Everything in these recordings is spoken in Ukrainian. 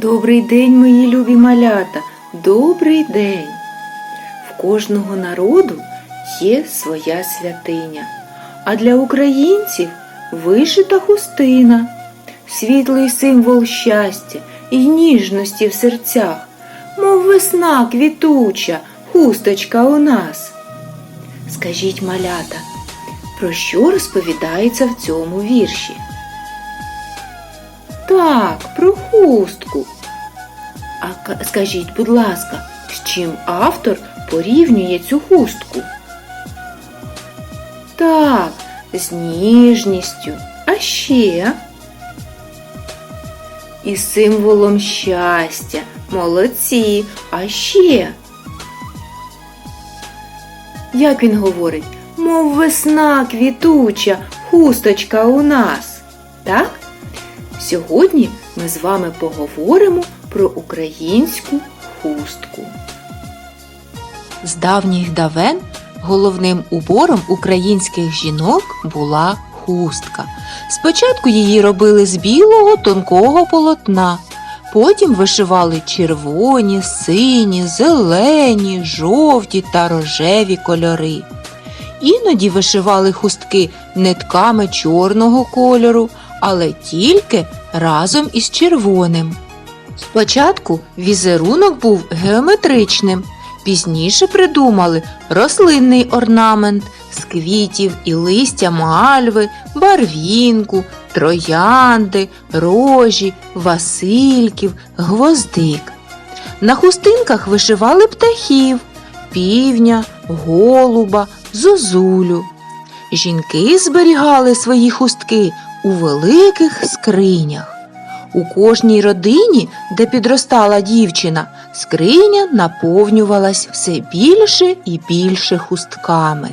Добрий день, мої любі малята, добрий день. В кожного народу є своя святиня, а для українців вишита хустина, світлий символ щастя і ніжності в серцях, мов весна квітуча, хусточка у нас. Скажіть, малята, про що розповідається в цьому вірші? Так, про хустку. А скажіть, будь ласка, з чим автор порівнює цю хустку? Так, з ніжністю. А ще із символом щастя. Молодці. А ще. Як він говорить, мов весна квітуча, хусточка у нас. Так? Сьогодні ми з вами поговоримо про українську хустку. З давніх давен головним убором українських жінок була хустка. Спочатку її робили з білого тонкого полотна, потім вишивали червоні, сині, зелені, жовті та рожеві кольори. Іноді вишивали хустки нитками чорного кольору, але тільки разом із червоним. Спочатку візерунок був геометричним, пізніше придумали рослинний орнамент з квітів і листя мальви, барвінку, троянди, рожі, васильків, гвоздик. На хустинках вишивали птахів, півня, голуба, зозулю. Жінки зберігали свої хустки у великих скринях. У кожній родині, де підростала дівчина, скриня наповнювалась все більше і більше хустками.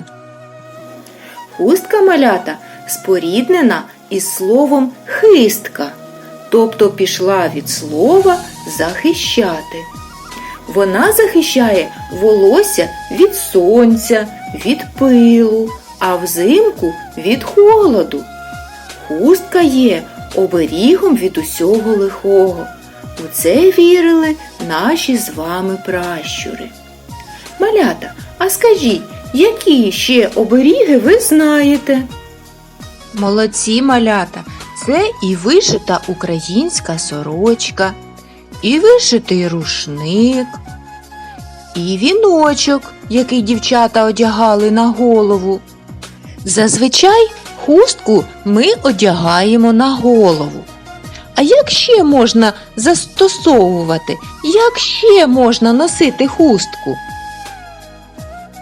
Хустка малята споріднена із словом хистка, тобто пішла від слова захищати. Вона захищає волосся від сонця, від пилу, а взимку від холоду. Хустка є оберігом від усього лихого. У це вірили наші з вами пращури. Малята, а скажіть, які ще оберіги ви знаєте? Молодці малята, це і вишита українська сорочка, і вишитий рушник, і віночок, який дівчата одягали на голову. Зазвичай хустку ми одягаємо на голову. А як ще можна застосовувати? Як ще можна носити хустку?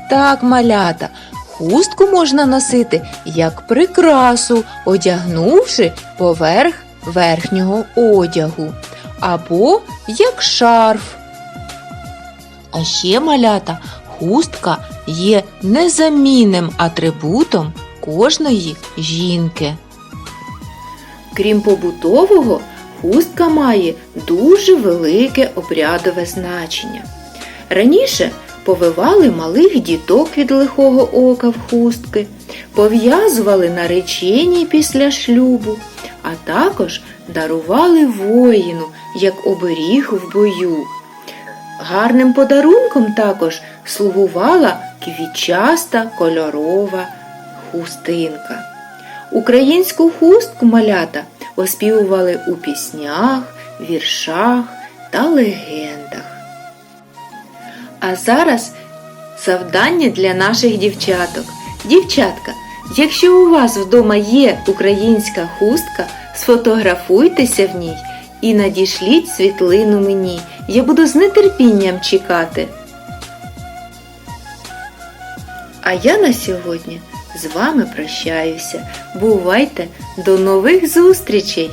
Так, малята, хустку можна носити як прикрасу, одягнувши поверх верхнього одягу, або як шарф. А ще малята, хустка є незамінним атрибутом кожної жінки. Крім побутового, хустка має дуже велике обрядове значення. Раніше повивали малих діток від лихого ока в хустки, пов'язували наречені після шлюбу, а також дарували воїну як оберіг в бою. Гарним подарунком також слугувала квітчаста кольорова хустинка. Українську хустку малята оспівували у піснях, віршах та легендах. А зараз завдання для наших дівчаток. Дівчатка, якщо у вас вдома є українська хустка, сфотографуйтеся в ній і надішліть світлину мені. Я буду з нетерпінням чекати. А я на сьогодні з вами прощаюся. Бувайте до нових зустрічей!